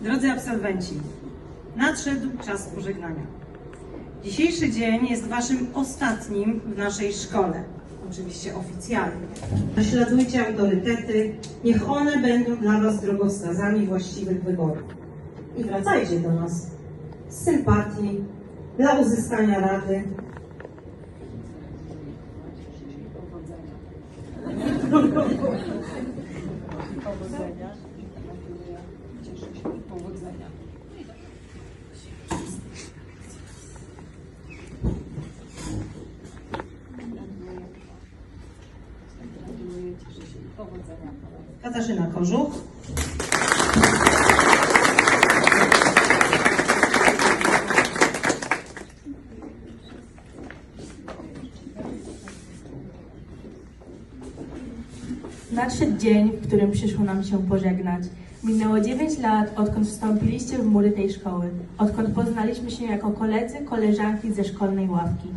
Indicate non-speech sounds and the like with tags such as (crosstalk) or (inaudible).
Drodzy absolwenci, nadszedł czas pożegnania. Dzisiejszy dzień jest Waszym ostatnim w naszej szkole, oczywiście oficjalnie. Naśladujcie autorytety, niech one będą dla Was drogowskazami właściwych wyborów. I wracajcie do nas z sympatii, dla uzyskania rady. Powodzenia. (laughs) Cieszę się. Powodzenia. Katarzyna Kożuch. Nadszedł dzień, w którym przyszło nam się pożegnać. Minęło 9 lat, odkąd wstąpiliście w mury tej szkoły, odkąd poznaliśmy się jako koledzy, koleżanki ze szkolnej ławki.